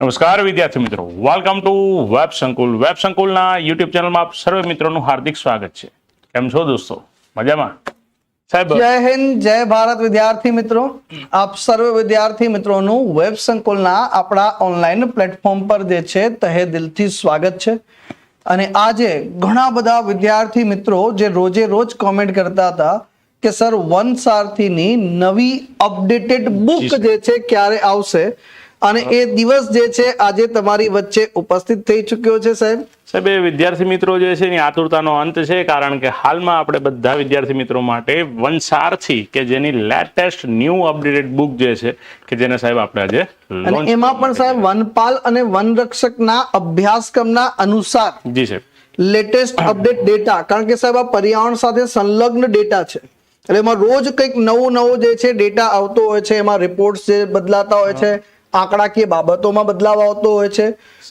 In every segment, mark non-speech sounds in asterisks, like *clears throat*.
નમસ્કાર, વિદ્યાર્થી મિત્રો. Welcome to web Sankul web સંકુલના YouTube ચેનલમાં આપ સર્વે મિત્રોનું હાર્દિક સ્વાગત છે. કેમ છો દોસ્તો? મજામાં? સાહેબ, જય હિન્દ, જય ભારત, વિદ્યાર્થી મિત્રો. આપ સર્વે વિદ્યાર્થી મિત્રોનું વેબ સંકુલના આપણા ઓનલાઈન પ્લેટફોર્મ પર જે છે, તહે દિલથી સ્વાગત છે. અને આજે ઘણા બધા વિદ્યાર્થી મિત્રો જે રોજે રોજ કોમેન્ટ કરતા હતા કે સર વન સારથીની નવી અપડેટેડ બુક જે છે ક્યારે આવશે? અને એ દિવસ જે છે આજે તમારી વચ્ચે ઉપસ્થિત થઈ ચુક્યો છે સાહેબ? સાહેબ એ વિદ્યાર્થી મિત્રો જે છે એની આતુરતાનો અંત છે કારણ કે હાલમાં આપણે બધા વિદ્યાર્થી મિત્રો માટે વનસારથી કે જેની લેટેસ્ટ ન્યૂ અપડેટેડ બુક જે છે કે જેને સાહેબ આપણે આજે અને એમાં પણ સાહેબ વનપાલ અને વનરક્ષકના અભ્યાસક્રમના અનુસાર જી સાહેબ. લેટેસ્ટ અપડેટ ડેટા કારણ કે સાહેબ આ પર્યાવરણ સાથે સંલગ્ન ડેટા છે. એટલે એમાં રોજ કંઈક નવું નવું જે છે ડેટા આવતો હોય છે એમાં રિપોર્ટ્સ જે બદલાતા હોય છે આંકડાકીય બાબતોમાં બદલાવ આવતો હોય છે.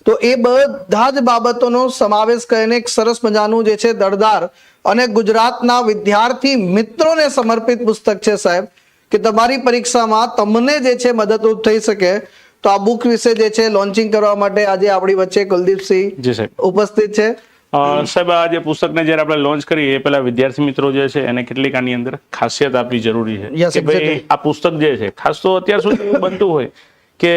તો એ બધા જ બાબતોનો સમાવેશ કરીને એક સરસ મજાનું જે છે દળદાર અને ગુજરાતના વિદ્યાર્થી મિત્રોને સમર્પિત પુસ્તક છે સાહેબ કે તમારી પરીક્ષામાં તમને જે છે મદદરૂપ થઈ શકે. તો આ બુક વિશે જે છે લોન્ચિંગ કરવા માટે આજે આપણી વચ્ચે કુલદીપસિંહ ઉપસ્થિત છે. સાહેબ આ જે પુસ્તકને જ્યારે આપણે લોન્ચ કરી એ પહેલા વિદ્યાર્થી મિત્રો જે છે એને કેટલીક આની અંદર ખાસિયત આપવી જરૂરી છે કે ભાઈ આ પુસ્તક જે છે ખાસ તો અત્યાર સુધી બનતું હોય કે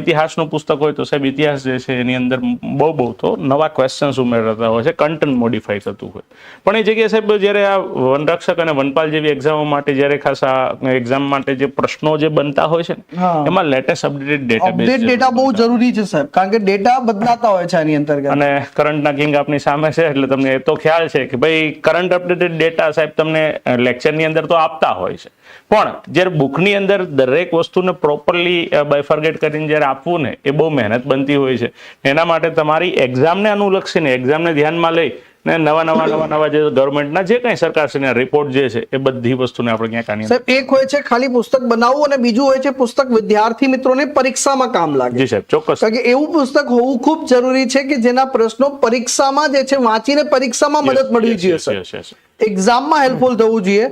ઇતિહાસનું પુસ્તક હોય તો સાહેબ ઇતિહાસ જે છે એની અંદર બહુ બહુ તો નવા ક્વેશ્ચન્સ ઉમેરાતા હોય છે કન્ટેન્ટ મોડિફાઈ થતું હોય. પણ એ જગ્યાએ સાહેબ જ્યારે આ વનરક્ષક અને વનપાલ જેવી એક્ઝામો માટે જ્યારે ખાસ આ એક્ઝામ માટે જે પ્રશ્નો જે બનતા હોય છે ને એમાં latest updated data update data બહુ જરૂરી છે સાહેબ. કારણ કે ડેટા બદલાતા હોય છે આની અંતર્ગત. અને કરંટના કિંગ આપની સામે છે એટલે તમને એ તો ખ્યાલ છે કે ભાઈ કરંટ અપડેટેડ ડેટા સાહેબ તમને લેક્ચરની અંદર તો આપતા હોય છે. પણ જ્યારે બુકની અંદર દરેક વસ્તુને પ્રોપરલી બાયફર્ગેટ કરીને જ્યારે આપવું ને એ બહુ મહેનત બનતી હોય છે. એના માટે તમારી એક્ઝામને અનુલક્ષીને એક્ઝામને ધ્યાનમાં લઈ ને નવા નવા નવા નવા જે ગવર્મેન્ટના જે કંઈ સરકારશ્રીના રિપોર્ટ જે છે એ બધી વસ્તુને આપણે ક્યાંક કાની સાહેબ એક હોય છે ખાલી પુસ્તક બનાવવું અને બીજું હોય છે પુસ્તક વિદ્યાર્થી મિત્રોને પરીક્ષામાં કામ લાગે. જી સાહેબ ચોક્કસ. કારણ કે એવું પુસ્તક હોવું ખૂબ જરૂરી છે કે જેના પ્રશ્નો પરીક્ષામાં જે છે વાંચીને પરીક્ષામાં મદદ મળવી જોઈએ. એક્ઝામમાં હેલ્પફુલ થવું જોઈએ.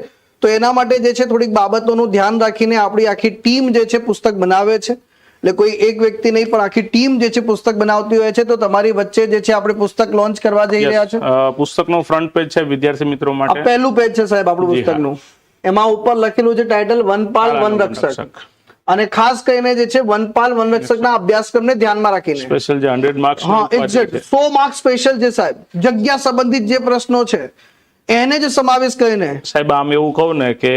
તો એના માટે જે છે થોડીક બાબતોનું ધ્યાન રાખીને આપણી આખી ટીમ જે છે પુસ્તક બનાવે છે. એટલે કોઈ એક વ્યક્તિ નહીં પણ આખી ટીમ જે છે પુસ્તક બનાવતી હોય છે તો તમારી વચ્ચે જે છે આપણે પુસ્તક લોન્ચ કરવા જઈ રહ્યા. છે? પુસ્તકનો ફ્રન્ટ પેજ છે વિદ્યાર્થી મિત્રો માટે. પહેલું પેજ છે સાહેબ આપણું. પુસ્તકનું. એમાં ઉપર લખેલું છે ટાઇટલ વનપાલ વનરક્ષક. અને ખાસ કરીને જે છે વનપાલ વનરક્ષકના અભ્યાસક્રમને ધ્યાનમાં રાખીને. સ્પેશિયલ જે હંડ્રેડ માર્ક્સ હા એક્ઝેક્ટ સો માર્ક સ્પેશિયલ જે સાહેબ. જગ્યા સંબંધિત જે પ્રશ્નો છે એને જ સમાવેશ કરીને. સાહેબ આમ એવું કહું ને કે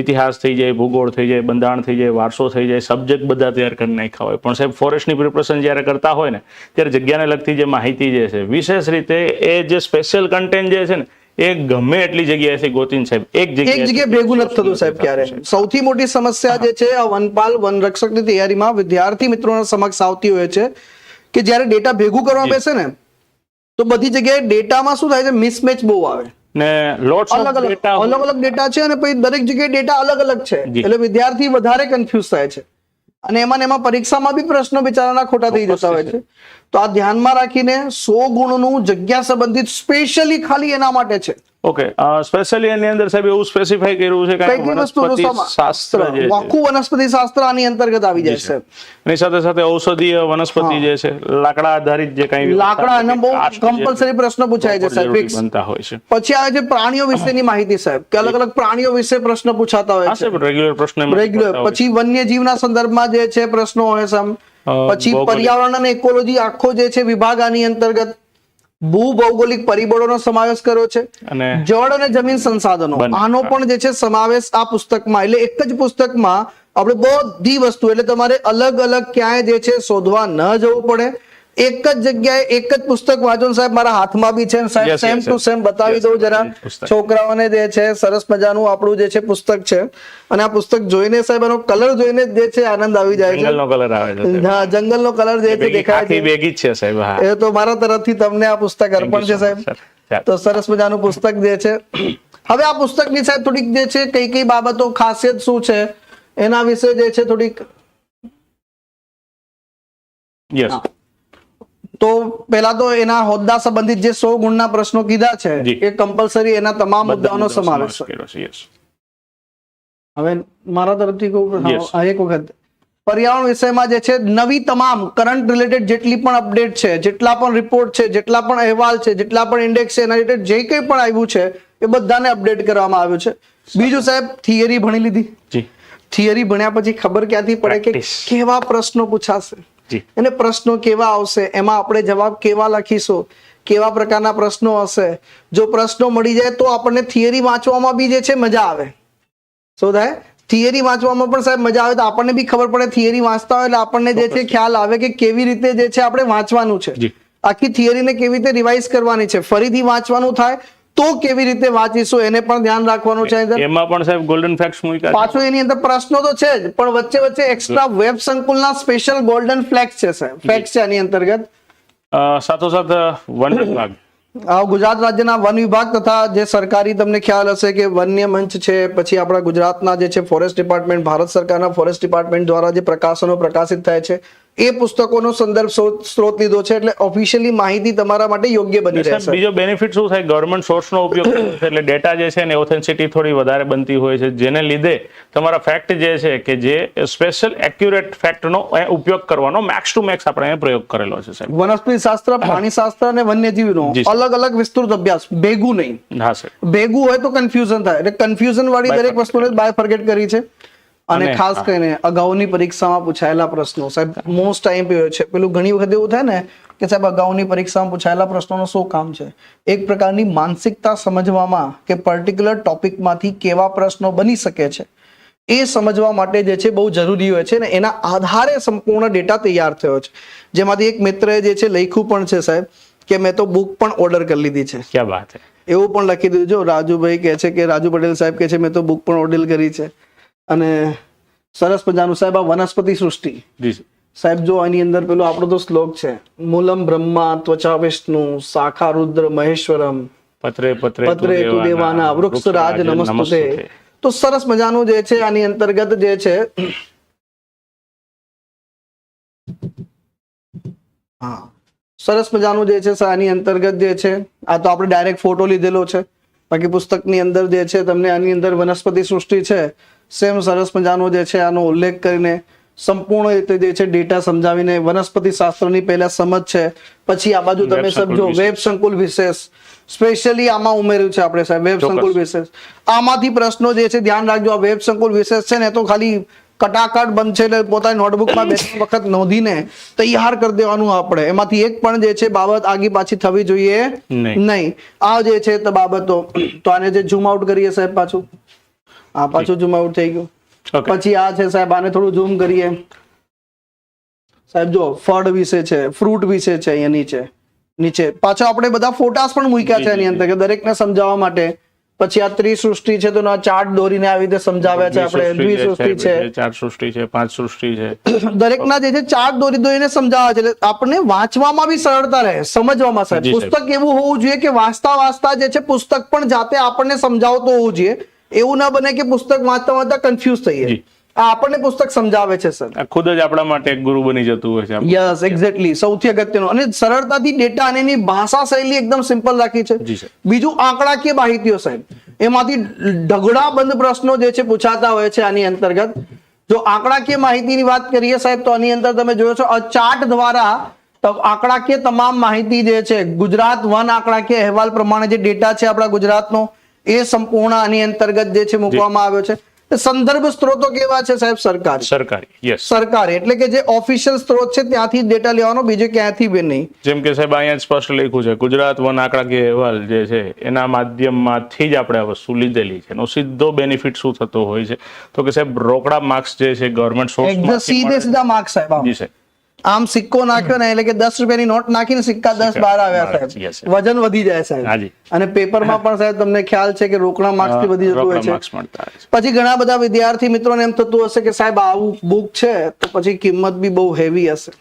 ઇતિહાસ થઈ જાય ભૂગોળ થઈ જાય બંધારણ થઈ જાય વારસો થઈ જાય સબ્જેક્ટ બધા તૈયાર કરી નાખ્યા હોય. પણ સાહેબ ફોરેસ્ટની પ્રિપરેશન જ્યારે કરતા હોય ને ત્યારે જગ્યાને લગતી જે માહિતી જે છે વિશેષ રીતે એ જે સ્પેશિયલ કન્ટેન્ટ જે છે ને એ ગમે એટલી જગ્યાએથી ગોતીને સાહેબ એક એક જગ્યાએ જગ્યાએ ભેગું નથી થતું સાહેબ ક્યારે. સૌથી મોટી સમસ્યા જે છે આ વનપાલ વનરક્ષકની તૈયારીમાં વિદ્યાર્થી મિત્રોના સમક્ષ આવતી હોય છે કે જ્યારે ડેટા ભેગું કરવા બેસે ને તો બધી જગ્યાએ ડેટામાં શું થાય છે મિસમેચ બહુ આવે. ને લોટ્સ અલગ અલગ ડેટા અલગ અલગ ડેટા છે અને પછી દરેક જગ્યાએ ડેટા અલગ અલગ છે. એટલે વિદ્યાર્થી વધારે કન્ફ્યુઝ થાય છે. અને એમાં ને એમાં પરીક્ષામાં બી પ્રશ્નો બિચારાના ખોટા થઈ જતા હોય છે. તો આ ધ્યાનમાં રાખીને સો ગુણનું જગ્યા સંબંધિત સ્પેશિયલી ખાલી એના માટે છે. ઓકે સ્પેશિયલી એની અંદર સાહેબ એવું સ્પેસિફાઈ કર્યું છે કે વનસ્પતિ શાસ્ત્ર જે આખું વનસ્પતિ શાસ્ત્ર આની અંતર્ગત આવી જાય છે. એની સાથે સાથે ઔષધીય વનસ્પતિ જે છે લાકડા આધારિત જે કંઈ લાકડા અને બહુ કમ્પલસરી પ્રશ્ન પૂછાય છે સાહેબ ફિક્સ બનતા હોય છે. પછી આવે છે પ્રાણીઓ વિશેની માહિતી સાહેબ કે અલગ અલગ પ્રાણીઓ વિશે પ્રશ્ન પૂછાતા હોય છે. રેગ્યુલર પ્રશ્ન રેગ્યુલર. પછી વન્યજીવના સંદર્ભમાં જે છે પ્રશ્નો હોય છે પછી પર્યાવરણ અને ઇકોલોજી આખો જે છે વિભાગ આની અંતર્ગત ભૂભૌગોલિક પરિબળોનો સમાવેશ કર્યો છે. અને જળ અને જમીન સંસાધનો. આનો પણ જે છે સમાવેશ આ પુસ્તકમાં એટલે એક જ પુસ્તકમાં આપણે બધી વસ્તુ એટલે તમારે અલગ અલગ ક્યાંય જે છે શોધવા ન જવું પડે. એક જ જગ્યાએ એક જ પુસ્તક વાંચો સાહેબ મારા હાથમાં બી છે સાહેબ. સેમ ટુ સેમ બતાવી દઉં જરા. છોકરાઓને જે છે સરસ મજાનું આપણું જે છે પુસ્તક છે. અને આ પુસ્તક જોઈને સાહેબ એનો કલર જોઈને જે છે આનંદ આવી જાય છે. જંગલનો કલર આવે છે હા જંગલનો કલર જે છે દેખાય છે. બેગી છે સાહેબ હા. એ તો મારા તરફથી તમને આ પુસ્તક અર્પણ છે સાહેબ. તો સરસ મજાનું પુસ્તક જે છે. હવે આ પુસ્તકની સાહેબ થોડીક જે છે કઈ કઈ બાબતો ખાસિયત શું છે એના વિશે જે છે થોડીક યસ તો પેલા તો એના હોદ્દા સંબંધિત જે સો ગુણના પ્રશ્નો કીધા છે એ કમ્પલસરી એના તમામ મુદ્દાઓનો સમાવેશ છે હવે મારા તરફથી કહું એક વખત. પર્યાવરણ વિષયમાં જે છે નવી તમામ કરંટ રિલેટેડ જેટલી પણ અપડેટ છે જેટલા પણ રિપોર્ટ છે જેટલા પણ અહેવાલ છે જેટલા પણ ઇન્ડેક્સ છે એના રિલેટેડ જે કંઈ પણ આવ્યું છે એ બધાને અપડેટ કરવામાં આવ્યું છે. બીજું સાહેબ થિયરી ભણી લીધી. થિયરી ભણ્યા પછી ખબર ક્યાંથી પડે કે કેવા પ્રશ્નો પૂછાશે? અને પ્રશ્નો કેવા આવશે? એમાં આપણે જવાબ કેવા લખીશું? કેવા પ્રકારના પ્રશ્નો હશે? જો પ્રશ્નો મળી જાય તો આપણને થિયરી વાંચવામાં બી જે છે મજા આવે. શું થાય? થિયરી વાંચવામાં પણ સાહેબ મજા આવે તો આપણને બી ખબર પડે થિયરી વાંચતા હોય એટલે આપણને જે છે ખ્યાલ આવે કે કેવી રીતે જે છે આપણે વાંચવાનું છે. આખી થિયરીને કેવી રીતે રિવાઇઝ કરવાની છે? ફરીથી વાંચવાનું થાય તો કેવી રીતે વાંચીશું એને પણ ધ્યાન રાખવાનું છે એમાં પણ સાહેબ ગોલ્ડન ફ્લેક્સ મૂક્યા. પાછું એની અંદર પ્રશ્નો તો છે જ પણ વચ્ચે વચ્ચે એક્સ્ટ્રા વેબ સંકુલના સ્પેશિયલ ગોલ્ડન ફ્લેક્સ છે સાહેબ. ફ્લેક્સ છે આની અંતર્ગત. સાથોસાથ વન વિભાગ. આ ગુજરાત રાજ્યના વન વિભાગ તથા જે સરકારી તમને ખ્યાલ હશે કે વન્ય મંચ છે પછી આપણા ગુજરાતના જે છે ફોરેસ્ટ ડિપાર્ટમેન્ટ ભારત સરકારના ફોરેસ્ટ ડિપાર્ટમેન્ટ દ્વારા જે પ્રકાશનો પ્રકાશિત થાય છે એ પુસ્તકોનો સંદર્ભ સ્ત્રોત લીધો છે એટલે ઓફિશિયલી માહિતી તમારા માટે યોગ્ય બની રહેશે. બીજો બેનિફિટ શું થાય? ગવર્મેન્ટ સોર્સનો ઉપયોગ *coughs* એટલે ડેટા જે છે ને ઓથેન્સિટી થોડી વધારે બનતી હોય છે. જેને લીધે તમારા ફેક્ટ જે છે કે જે સ્પેશિયલ એક્યુરેટ ફેક્ટનો ઉપયોગ કરવાનો મેક્સ ટુ મેક્સ આપણે પ્રયોગ કરેલો છે સાહેબ. વનસ્પતિ શાસ્ત્ર પ્રાણી શાસ્ત્ર અને વન્યજીવનો અલગ અલગ વિસ્તૃત અભ્યાસ. ભેગું નહીં. હા સર ભેગું હોય તો કન્ફ્યુઝન થાય. એટલે કન્ફ્યુઝન વાળી દરેક વસ્તુને બાય ફર્ગેટ કરી છે. અને ખાસ કરીને અગાઉની પરીક્ષામાં પૂછાયેલા પ્રશ્નો. સાહેબ મોસ્ટ ટાઈમ પીયો છે. પેલું ઘણી વખત એવું થાય ને કે સાહેબ અગાઉની પરીક્ષામાં પૂછાયેલા પ્રશ્નોનું શું કામ છે? એક પ્રકારની માનસિકતા સમજવામાં કે પર્ટિક્યુલર ટોપિકમાંથી કેવા પ્રશ્નો બની શકે છે. એ સમજવા માટે જે છે બહુ જરૂરી હોય છે ને એના આધારે સંપૂર્ણ ડેટા તૈયાર થયો છે. જેમાંથી એક મિત્રએ જે છે લખ્યું પણ છે સાહેબ કે મેં તો બુક પણ ઓર્ડર કરી લીધી છે. ક્યાં વાત એવું પણ લખી દીધું જો રાજુભાઈ કહે છે કે રાજુ પટેલ સાહેબ કહે છે મેં તો બુક પણ ઓર્ડર કરી છે. અને સરસ મજાનું સાહેબ આ વનસ્પતિ સૃષ્ટિ. સાહેબ જો આની અંદર પેલો આપણો તો શ્લોક છે મૂલમ બ્રહ્મા ત્વચા વિષ્ણુ શાખા રુદ્ર મહેશ્વરમ પત્રે પત્રે પત્રે તુ દેવાના વૃક્ષ રાજ નમસ્તુતે. તો સરસ મજાનું જે છે આની અંતર્ગત જે છે હા સરસ મજાનું જે છે આની અંતર્ગત જે છે આ તો આપણે ડાયરેક્ટ ફોટો લીધેલો છે. બાકી પુસ્તકની અંદર જે છે તમને આની અંદર વનસ્પતિ સૃષ્ટિ છે સેમ સરસ મજાનો જે છે આનો ઉલ્લેખ કરીને સંપૂર્ણ રીતે જે છે ડેટા સમજાવીને વનસ્પતિ શાસ્ત્રની પહેલા સમજ છે. પછી આ બાજુ તમે વેબ સંકુલ સમજો વિશેષ. વેબ સંકુલ વિશેષ. સ્પેશિયલી આમાં ઉમેર્યું છે આપણે સાહેબ વેબ સંકુલ વિશેષ. આમાંથી પ્રશ્નો જે છે ધ્યાન રાખજો આ વેબ સંકુલ વિશેષ છે ને તો ખાલી કટાકટ બંધ છે એટલે પોતાની નોટબુકમાં બે વખત નોંધીને તૈયાર કરી દેવાનું આપણે. એમાંથી એક પણ જે છે બાબત આગી પાછી થવી જોઈએ નહીં. નહીં. આ જે છે તો બાબતો. તો આને જે ઝૂમ આઉટ કરીએ સાહેબ પાછું. આ પાછું ઝૂમ આઉટ થઈ ગયું. પછી આ છે સાહેબ આને થોડું ઝૂમ કરીએ. સાહેબ જો ફળ વિશે છે ફ્રૂટ વિશે છે અહીંયા નીચે. નીચે. પાછા આપણે બધા ફોટાસ પણ મૂક્યા છે એની અંદર કે દરેકને સમજાવવા માટે. પછી આ ત્રિસૃષ્ટિ છે તો ચાર્ટ દોરીને આવી રીતે સમજાવ્યા છે આપણે. દ્વિસૃષ્ટિ છે. ચાર સૃષ્ટિ છે પાંચ સૃષ્ટિ છે. *coughs* દરેકના જે છે ચાર્ટ દોરી દોરીને સમજાવે છે. એટલે આપણને વાંચવામાં બી સરળતા રહે સમજવામાં સાહેબ. પુસ્તક એવું હોવું જોઈએ કે વાંચતા વાંચતા જે છે પુસ્તક પણ જાતે આપણને સમજાવતો હોવું જોઈએ. એવું ના બને કે પુસ્તક વાંચતા વાંચતા કન્ફ્યુઝ થઈએ આપણને પુસ્તક સમજાવે છે સર. ખુદ જ આપણા માટે એક ગુરુ બની જતું હોય છે યસ એક્ઝેક્ટલી સૌથી અગત્યનું. અને સરળતાથી ડેટા અને એની ભાષા શૈલી એકદમ સિમ્પલ રાખી છે. બીજું આંકડાકીય માહિતીઓ સાહેબ? એમાંથી ઢગડાબંધ પ્રશ્નો જે છે પૂછાતા હોય છે આની અંતર્ગત. જો આંકડાકીય માહિતીની વાત કરીએ સાહેબ તો આની અંદર તમે જોયો છો આ ચાર્ટ દ્વારા આંકડાકીય તમામ માહિતી જે છે ગુજરાત વન આંકડાકીય અહેવાલ પ્રમાણે જે ડેટા છે આપણા ગુજરાતનો એ સંપૂર્ણ આની અંતર્ગત જે છે મૂકવામાં આવ્યો છે. સંદર્ભ સ્ત્રોતો કેવા છે સાહેબ? સરકાર સરકારી યસ સરકાર એટલે કે જે ઓફિશિયલ સ્ત્રોત છે ત્યાંથી ડેટા લેવાનો બીજે ક્યાંથી બી નહીં. જેમ કે સાહેબ અહીંયા સ્પષ્ટ લખ્યું છે ગુજરાત વન આંકડાકીય અહેવાલ જે છે એના માધ્યમમાંથી જ આપણે આ વસ્તુ લીધેલી છે. એનો સીધો બેનિફિટ શું થતો હોય છે? તો કે સાહેબ રોકડા માર્ક્સ જે છે ગવર્મેન્ટ સોર્સ સીધે સીધા માર્ક્સ સાહેબ જી સાહેબ. આમ સિક્કો નાખ્યો ને એટલે કે દસ રૂપિયાની નોટ નાખીને સિક્કા દસ બાર આવ્યા સાહેબ. વજન વધી જાય સાહેબ. અને પેપરમાં પણ સાહેબ તમને ખ્યાલ છે કે રોકડા માર્ક્સથી વધી જતું હોય છે. પછી ઘણા બધા વિદ્યાર્થી મિત્રોને એમ થતું હશે કે સાહેબ આવું બુક છે તો પછી કિંમત બી બહુ હેવી હશે.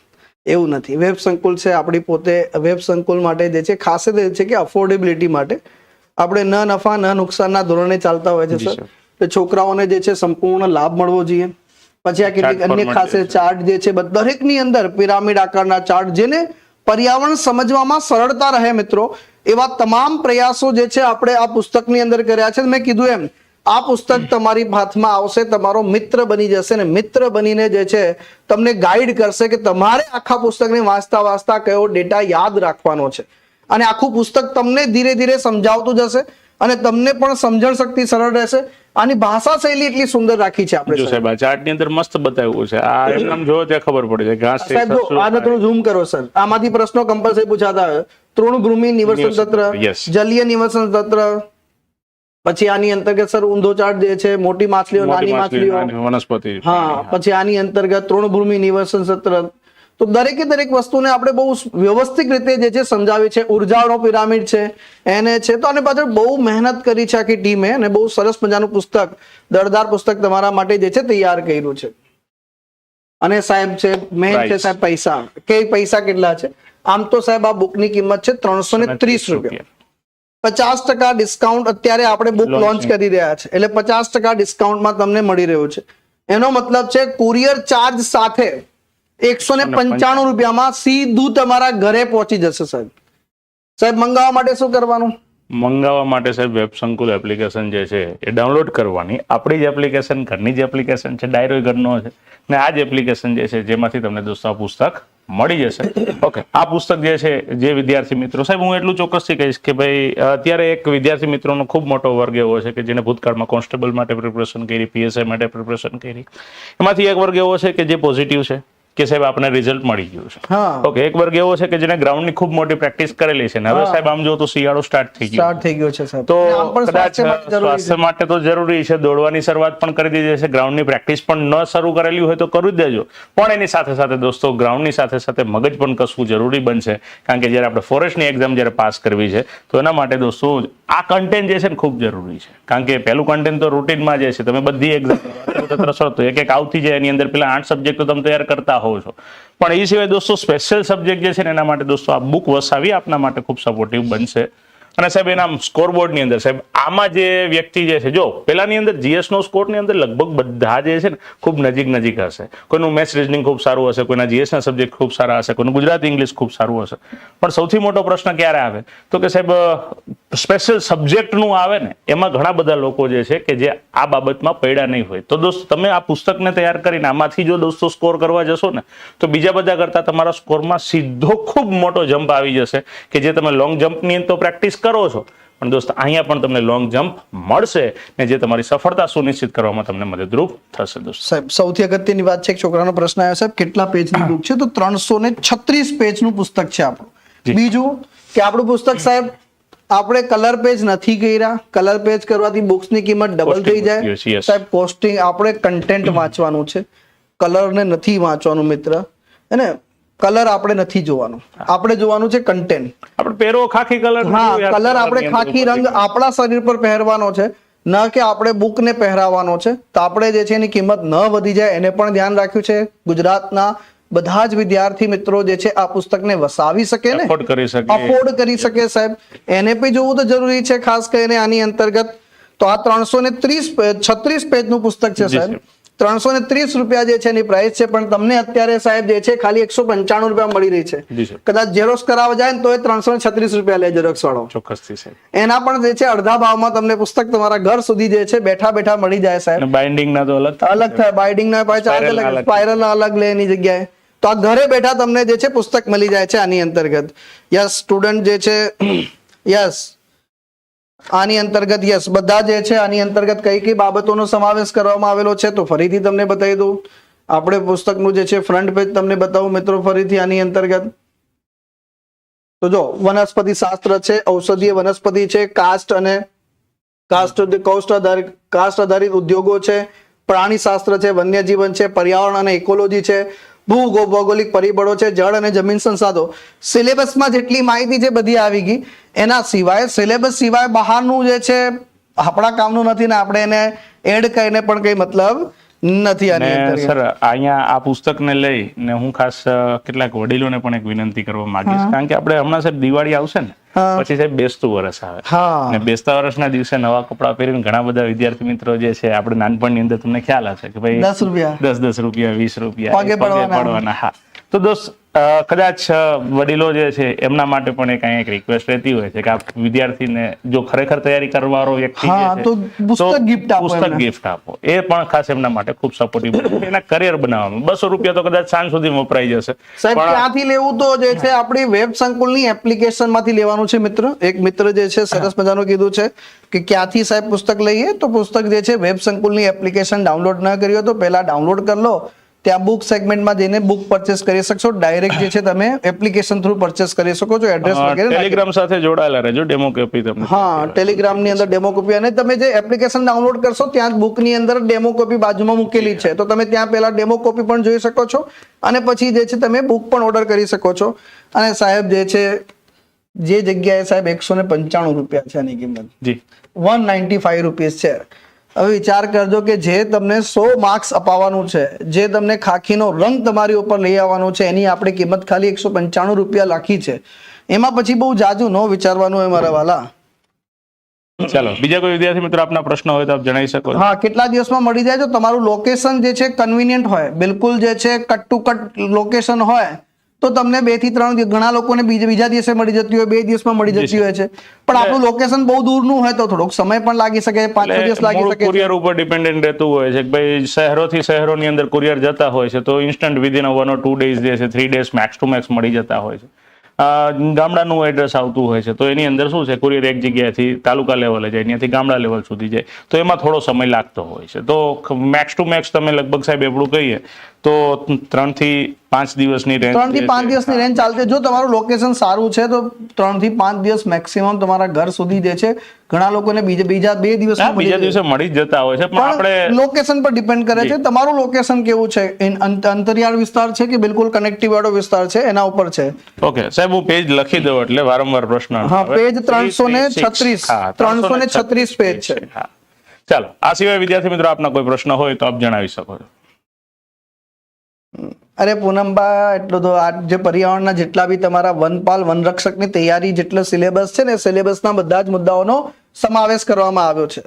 એવું નથી. વેબ સંકુલ છે આપણી પોતે વેબ સંકુલ માટે જે છે ખાસિયત એ છે કે અફોર્ડેબિલિટી માટે આપણે ન નફા ન નુકસાનના ધોરણે ચાલતા હોય છે સર. તો છોકરાઓને જે છે સંપૂર્ણ લાભ મળવો જોઈએ. પછી આ કેટલીક અન્ય ખાસ ચાર્ટ જે છે દરેકની અંદર પિરામિડ આકારના ચાર્ટ જેને પર્યાવરણ સમજવામાં સરળતા રહે મિત્રો એવા તમામ પ્રયાસો જે છે આપણે આ પુસ્તકની અંદર કર્યા છે. મેં કીધું એમ આ પુસ્તક તમારી હાથમાં આવશે તમારો મિત્ર બની જશે ને મિત્ર બનીને જે છે તમને ગાઈડ કરશે કે તમારે આખા પુસ્તકને વાંચતા વાંચતા કયો ડેટા યાદ રાખવાનો છે. અને આખું પુસ્તક તમને ધીરે ધીરે સમજાવતું જશે અને તમને પણ સમજણ શક્તિ સરળ રહેશે. આની ભાષા શૈલી એટલી સુંદર રાખી છે આપણે સાહેબ આ ચાર્ટની અંદર મસ્ત બતાવ્યું છે. આ એમ જોવો ત્યાં ખબર પડે છે. ઘાસ સાહેબ આને થોડું ઝૂમ કરો સર આમાંથી પ્રશ્નો કમ્પલસરી પૂછાતા હોય. તૃણભૂમિ નિવસન નિવસન તંત્ર. જલીય નિવસન તંત્ર પછી આની અંતર્ગત સર ઊંધો ચાર્ટ જે છે મોટી માછલીઓ નાની માછલીઓ. વનસ્પતિ. હા પછી આની અંતર્ગત તૃણભૂમિ નિવસન તંત્ર તો દરેકે દરેક વસ્તુને આપણે બહુ વ્યવસ્થિત રીતે જે છે સમજાવી છે. ઉર્જાનો પિરામિડ છે એને છે. તો આની પાછળ બહુ મહેનત કરી છે આખી ટીમે અને બહુ સરસ મજાનું પુસ્તક દળદાર પુસ્તક તમારા માટે જે છે તૈયાર કર્યું છે. અને સાહેબ છે મેન છે સાહેબ પૈસા. કે પૈસા કેટલા છે? આમ તો સાહેબ આ બુકની કિંમત છે ત્રણસો ને ત્રીસ રૂપિયા. પચાસ ટકા ડિસ્કાઉન્ટ અત્યારે આપણે બુક લોન્ચ કરી રહ્યા છે. એટલે પચાસ ટકા ડિસ્કાઉન્ટમાં તમને મળી રહ્યું છે. એનો મતલબ છે કુરિયર ચાર્જ સાથે એકસો ને પંચાણું રૂપિયામાં સીધું તમારા ઘરે પહોંચી જશે સાહેબ. સાહેબ મંગાવવા માટે શું કરવાનું? મંગાવવા માટે સાહેબ વેબ સંકુલ એપ્લિકેશન જે છે એ ડાઉનલોડ કરવાની. આપણી જ એપ્લિકેશન ઘરની જ એપ્લિકેશન છે ડાયરો ઘરનો છે. ને આ જ એપ્લિકેશન જે છે જેમાંથી તમને દોસ્તો પુસ્તક મળી જશે. ઓકે આ પુસ્તક જે છે જે વિદ્યાર્થી મિત્રો સાહેબ હું એટલું ચોક્કસથી કહીશ કે ભાઈ અત્યારે એક વિદ્યાર્થી મિત્રોનો ખૂબ મોટો વર્ગ એવો છે કે જેને ભૂતકાળમાં કોન્સ્ટેબલ માટે પ્રિપરેશન કરી પીએસઆઈ માટે પ્રિપરેશન કરી. એમાંથી એક વર્ગ એવો છે કે જે પોઝિટિવ છે. કે સાહેબ આપણે રિઝલ્ટ મળી ગયું છે. ઓકે એક વર્ગ એવો છે કે જેને ગ્રાઉન્ડની ખૂબ મોટી પ્રેક્ટિસ કરેલી છે ને. હવે સાહેબ આમ જો તો શિયાળો સ્ટાર્ટ થઈ ગયો. સ્ટાર્ટ થઈ ગયો છે સાહેબ. તો કદાચ સ્વાસ્થ્ય માટે તો જરૂરી છે. દોડવાની શરૂઆત પણ કરી દીધી છે. ગ્રાઉન્ડની પ્રેક્ટિસ પણ ન શરૂ કરેલી હોય તો કરી દેજો. પણ એની સાથે સાથે દોસ્તો ગ્રાઉન્ડની સાથે સાથે મગજ પણ કસવું જરૂરી બનશે. કારણ કે જ્યારે આપણે ફોરેસ્ટની એક્ઝામ જ્યારે પાસ કરવી છે તો એના માટે દોસ્તો આ કન્ટેન્ટ જે છે ને ખૂબ જરૂરી છે. કારણ કે પહેલું કન્ટેન્ટ તો રૂટીનમાં જે છે. તમે બધી એક્ઝામ *laughs* તો એક એક આવતી જાય. એની અંદર પેલા આઠ સબ્જેક્ટ તમે તૈયાર કરતા હોવ છો. પણ એ સિવાય દોસ્તો સ્પેશિયલ સબ્જેક્ટ જે છે ને એના માટે દોસ્તો આ બુક વસાવી આપના માટે ખૂબ સપોર્ટિવ બનશે. અને સાહેબ, એના સ્કોરબોર્ડની અંદર, સાહેબ, આમાં જે વ્યક્તિ જે છે, જો પેલાની અંદર જીએસ નો સ્કોરની અંદર લગભગ બધા જે છે ને, ખૂબ નજીક નજીક હશે. કોઈનું મેથ્સ રીઝનિંગ ખૂબ સારું હશે, કોઈના જીએસ ના સબ્જેક્ટ ખૂબ સારા હશે, કોઈનું ગુજરાતી ઇંગ્લિશ ખૂબ સારું હશે. પણ સૌથી મોટો પ્રશ્ન ક્યારે આવે? તો કે સાહેબ સ્પેશિયલ સબ્જેક્ટનું આવે ને, એમાં ઘણા બધા લોકો જે છે કે જે આ બાબતમાં પડ્યા નહીં હોય. તો દોસ્ત, તમે આ પુસ્તકને તૈયાર કરીને આમાંથી જો દોસ્તો સ્કોર કરવા જશો ને, તો બીજા બધા કરતા તમારા સ્કોરમાં સીધો ખૂબ મોટો જમ્પ આવી જશે કે જે તમે લોંગ જમ્પની તો પ્રેક્ટિસ કરો છો. પણ દોસ્ત અહીંયા પણ તમને લોંગ જમ્પ મળશે ને જે તમારી સફળતા સુનિશ્ચિત કરવામાં તમને મદદરૂપ થશે દોસ્ત. સાહેબ સૌથી અગત્યની વાત છે એક છોકરાનો પ્રશ્ન આવ્યો સાહેબ કેટલા પેજની બુક છે? તો ત્રણસો ને છત્રીસ પેજનું પુસ્તક છે આપણું. બીજું કે આપણું પુસ્તક સાહેબ આપણે કલર પેજ નથી કર્યા. કલર પેજ કરવાથી બુક્સની કિંમત ડબલ થઈ જાય. સાહેબ કોસ્ટિંગ આપણે કન્ટેન્ટ વાંચવાનું છે. કલરને નથી વાંચવાનું મિત્ર. અને કલર આપણે નથી જોવાનું. આપણે જોવાનું છે કન્ટેન્ટ પહેરો ખાખી કલર હા કલર આપણે ખાખી રંગ આપણા શરીર પર પહેરવાનો છે ન કે આપણે બુકને પહેરાવાનો છે. તો આપણે જે છે એની કિંમત ન વધી જાય એને પણ ધ્યાન રાખ્યું છે. ગુજરાતના બધા જ વિદ્યાર્થી મિત્રો જે છે આ પુસ્તકને વસાવી શકે ને? Afford કરી શકે. અફોર્ડ કરી શકે સાહેબ. એને પણ જોવું તો જરૂરી છે ખાસ કરીને આની અંતર્ગત. તો આ ત્રણસો ને ત્રીસ છત્રીસ પેજનું પુસ્તક છે સાહેબ. ત્રણસો ને ત્રીસ રૂપિયા જે છે એની પ્રાઇસ છે પણ તમને અત્યારે સાહેબ જે છે ખાલી એકસો પંચાણું રૂપિયા મળી રહી છે. કદાચ ઝેરોક્સ કરાવવા જાય ને તો એ ત્રણસો ને છત્રીસ રૂપિયા લે ઝેરોક્સ વાળો. એના પણ જે છે અડધા ભાવમાં તમને પુસ્તક તમારા ઘર સુધી જે છે બેઠા બેઠા મળી જાય સાહેબ. બાઇન્ડિંગ ના તો અલગ. અલગ થાય બાઇડિંગ ના ચાર્જ અલગ સ્પાયરલ અલગ. લે એની જગ્યાએ. તો આ ઘરે બેઠા તમને જે છે પુસ્તક મળી જાય છે આની અંતર્ગત. યસ સ્ટુડન્ટ જે છે *clears throat* યસ આની અંતર્ગત યસ, બધા જે છે, આની અંતર્ગત કઈ કઈ બાબતોનો સમાવેશ કરવામાં આવેલો છે તો ફરીથી તમને બતાવી દઉં. આપણે પુસ્તકનું જે છે, ફ્રન્ટ પેજ તમને બતાવું મિત્રો ફરીથી આની અંતર્ગત. તો જો, વનસ્પતિ શાસ્ત્ર છે, ઔષધીય વનસ્પતિ છે, કાસ્ટ અને કાસ્ટ કોસ્ટ આધારિત, કાસ્ટ આધારિત ઉદ્યોગો છે પ્રાણી શાસ્ત્ર છે, વન્યજીવન છે, પર્યાવરણ અને ઇકોલોજી છે ભૂ ભૌગોલિક પરિબળો છે, જળ અને જમીન સંસાધો. સિલેબસમાં જેટલી માહિતી છે, બધી આવી ગઈ. એના સિવાય સિલેબસ સિવાય બહારનું જે છે, આપણા કામનું નથી ને આપણે એને એડ કરીને પણ કંઈ મતલબ નથી અને સર અહીંયા આ પુસ્તકને લઈ ને હું ખાસ કેટલાક વડીલોને પણ એક વિનંતી કરવા માંગીશ. કારણ કે આપણે હમણાં સાહેબ દિવાળી આવશે ને પછી સાહેબ બેસતું વરસ આવે. અને બેસતા વર્ષના દિવસે નવા કપડાં પહેરીને ઘણા બધા વિદ્યાર્થી મિત્રો જે છે આપણે નાનપણની અંદર તમને ખ્યાલ હશે કે ભાઈ દસ રૂપિયા. દસ દસ રૂપિયા વીસ રૂપિયા પડવાના. હા. તો દોસ્ત કદાચ વડીલો જે છે એમના માટે પણ એક એક રિક્વેસ્ટ રહેતી હોય છે કે આપ વિદ્યાર્થીને જો ખરેખર તૈયારી કરવાનો વ્યક્તિ તો પુસ્તક ગિફ્ટ આપો પુસ્તક ગિફ્ટ આપો. એ પણ ખાસ એમના માટે ખૂબ સપોર્ટિવ એના કરિયર બનાવવાનું. બસો રૂપિયા તો કદાચ સાંજ સુધી વપરાઈ જશે. સાહેબ ક્યાંથી લેવું તો જે છે આપણી વેબ સંકુલની એપ્લિકેશનમાંથી લેવાનું છે મિત્ર. એક મિત્ર જે છે સરસ મજાનું કીધું છે કે ક્યાંથી સાહેબ પુસ્તક લઈએ? તો પુસ્તક જે છે વેબ સંકુલની એપ્લિકેશન ડાઉનલોડ ન કર્યો તો પહેલા ડાઉનલોડ કરી લો. ત્યાં બુક સેગમેન્ટમાં જઈને બુક પરચેસ કરી શકશો. ડાયરેક્ટ જે છે તમે એપ્લિકેશન થ્રુ પરચેસ કરી શકો છો એડ્રેસ વગેરે ટેલિગ્રામ સાથે જોડાયેલા રહેજો ડેમો કોપી તમને. હા ટેલિગ્રામની અંદર ડેમો કોપી અને તમે જે એપ્લિકેશન ડાઉનલોડ કરશો ત્યાં જ બુકની અંદર ડેમો કોપી બાજુમાં મૂકેલી છે. તો તમે ત્યાં પહેલા ડેમો કોપી પણ જોઈ શકો છો અને પછી જે છે તમે બુક પણ ઓર્ડર કરી શકો છો. અને સાહેબ જે છે જે જગ્યાએ સાહેબ એકસો ને પંચાણું રૂપિયા છે આની કિંમત. જી. વન નાઇન્ટી ફાઈવ રૂપીઝ છે. હવે વિચાર કરજો કે જે તમને સો માર્ક્સ અપાવવાનું છે જે તમને ખાખીનો રંગ તમારી ઉપર લઈ આવવાનો છે એની આપણે કિંમત ખાલી એકસો પંચાણું રૂપિયા લાખી છે. એમાં પછી બહુ જાજુ ન વિચારવાનું હોય મારા વાલા. ચાલો બીજા કોઈ વિદ્યાર્થી મિત્રો આપના પ્રશ્ન હોય તો આપ જણાવી શકો હા કેટલા દિવસમાં મળી જાય? તો તમારું લોકેશન જે છે કન્વિનિયન્ટ હોય બિલકુલ જે છે કટ ટુ કટ લોકેશન હોય તો તમને બેથી ત્રણ ઘણા લોકોને બીજા બીજા દિવસે મળી જતી હોય બે દિવસમાં મળી જતી હોય છે. પણ આપણું લોકેશન બહુ દૂરનું હોય તો થોડોક સમય પણ લાગી શકે પાંચ દિવસ લાગી શકે કુરિયર ઉપર ડિપેન્ડન્ટ રહેતું હોય છે કે ભાઈ શહેરોથી શહેરોની અંદર કુરિયર જતા હોય છે તો instant within one or two days જે છે three days max two max મળી જતા હોય છે. અ, ગામડાનું એડ્રેસ આવતું હોય છે તો એની અંદર શું છે કુરિયર એક જગ્યાએથી તાલુકા લેવલે જાય ત્યાંથી ગામડા લેવલ સુધી જાય. તો એમાં થોડો સમય લાગતો હોય છે. તો મેક્સ ટુ મેક્સ તમે લગભગ સાહેબ એવડું કહીએ તો ત્રણથી પાંચ દિવસની રેન્જ ત્રણથી પાંચ દિવસની રેન્જ ચાલશે જો તમારું લોકેશન સારું છે તો ત્રણથી પાંચ દિવસ મેક્સિમમ તમારા ઘર સુધી જે છે ઘણા લોકોને બીજા બીજા બે દિવસ બીજા દિવસે મળી જ જતા હોય છે પણ આપણે લોકેશન પર ડિપેન્ડ કરે છે. તમારું લોકેશન કેવું છે? અંતરિયાળ વિસ્તાર છે કે બિલકુલ કનેક્ટિવ વાળો વિસ્તાર છે? એના ઉપર છે. ઓકે સાહેબ હું પેજ લખી દઉં એટલે વારંવાર પ્રશ્ન ન હા. પેજ 336 હા, 336 પેજ છે. ચાલો આ સિવાય વિદ્યાર્થી મિત્રો આપના કોઈ પ્રશ્ન હોય તો આપ જણાવી શકો છો. અરે પૂનમબા એટલું તો આ જે પર્યાવરણના જેટલા બી તમારા વનપાલ વનરક્ષકની તૈયારી જેટલો સિલેબસ છે ને સિલેબસના બધા જ મુદ્દાઓનો સમાવેશ કરવામાં આવ્યો છે.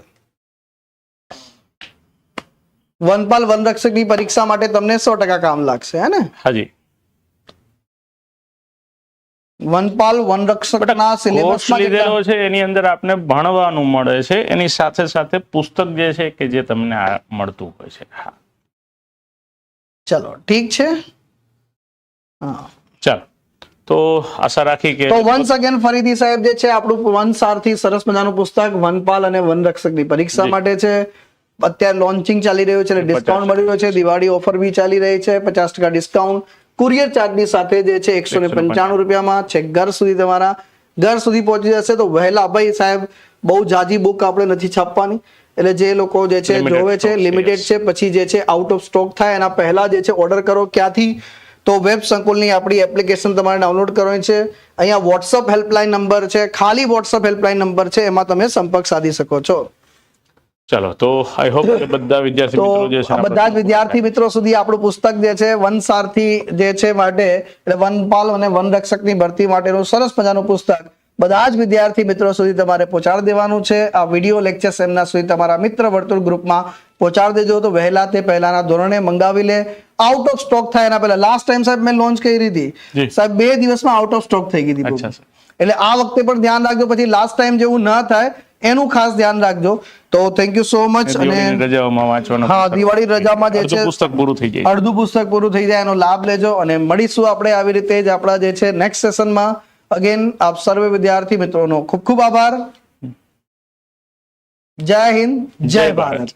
વનપાલ વનરક્ષકની પરીક્ષા માટે તમને સો ટકા કામ લાગશે હે ને? હાજી. વનપાલ વનરક્ષકના સિલેબસ સિલેબસમાં લીધેલો છે એની અંદર આપને ભણવાનું મળે છે એની સાથે સાથે પુસ્તક જે છે કે જે તમને મળતું હોય છે. હા. ચલો ઠીક છે? હા. ચાલો. તો આશા રાખી કે તો વન્સ અગેન ફરીથી સાહેબ જે છે આપણું વન સારથી સરસ મજાનું પુસ્તક વનપાલ અને વનરક્ષકની પરીક્ષા માટે છે. અત્યારે લોન્ચિંગ ચાલી રહ્યું છે ડિસ્કાઉન્ટ મળી રહ્યો છે. દિવાળી ઓફર બી ચાલી રહી છે. પચાસ ટકા ડિસ્કાઉન્ટ કુરિયર ચાર્જની સાથે જે છે એકસો ને પંચાણું રૂપિયામાં છે ઘર સુધી તમારા. ઘર સુધી પહોંચી જશે તો વહેલા ભાઈ સાહેબ બહુ જાજી બુક આપણે નથી છાપવાની. એટલે જે લોકો જે છે જોવે છે લિમિટેડ છે પછી જે છે આઉટ ઓફ સ્ટોક થાય એના પહેલા જે છે ઓર્ડર કરો ક્યાંથી? તો વેબ સંકુલની આપણી એપ્લિકેશન તમારે ડાઉનલોડ કરવાની છે. અહીંયા વોટ્સઅપ હેલ્પલાઇન નંબર છે ખાલી વોટ્સઅપ હેલ્પલાઇન નંબર છે એમાં તમે સંપર્ક સાધી શકો છો. ચાલો તો આઈ હોપ કે બધા વિદ્યાર્થી મિત્રો જે છે આ બધા જ વિદ્યાર્થી મિત્રો સુધી આપણું પુસ્તક જે છે વનસારથી જે છે માટે એટલે વનપાલ અને વનરક્ષકની ભરતી માટેનું સરસ મજાનું પુસ્તક બધા જ વિદ્યાર્થી મિત્રો સુધી તમારે પહોંચાડી દેવાનું છે. આ વીડિયો લેક્ચર સેમના સુધી તમારા મિત્ર વર્તુળ ગ્રુપમાં પહોંચાડી દેજો. તો વહેલા તે પહેલાના ધોરણે મંગાવી લે. આઉટ ઓફ સ્ટોક થાય એના પહેલા લાસ્ટ ટાઈમ સાહેબ મેં લોન્ચ કરી હતી. સાહેબ બે દિવસમાં આઉટ ઓફ સ્ટોક થઈ ગઈ હતી. એટલે આ વખતે પણ ધ્યાન રાખજો. પછી લાસ્ટ ટાઈમ જેવું ન થાય એનું ખાસ ધ્યાન રાખજો. તો થેન્ક યુ સો મચ અને રજાઓમાં વાંચવાનો હા દિવાળી રજામાં જે છે પુસ્તક પૂરું થઈ જાય. અડધું પુસ્તક પૂરું થઈ જાય એનો લાભ લેજો. અને મળીશું આપણે આવી રીતે જ આપણા જે છે નેક્સ્ટ સેશનમાં અગેન આપ સર્વે વિદ્યાર્થી મિત્રોનો ખૂબ ખૂબ આભાર. જય હિન્દ જય ભારત.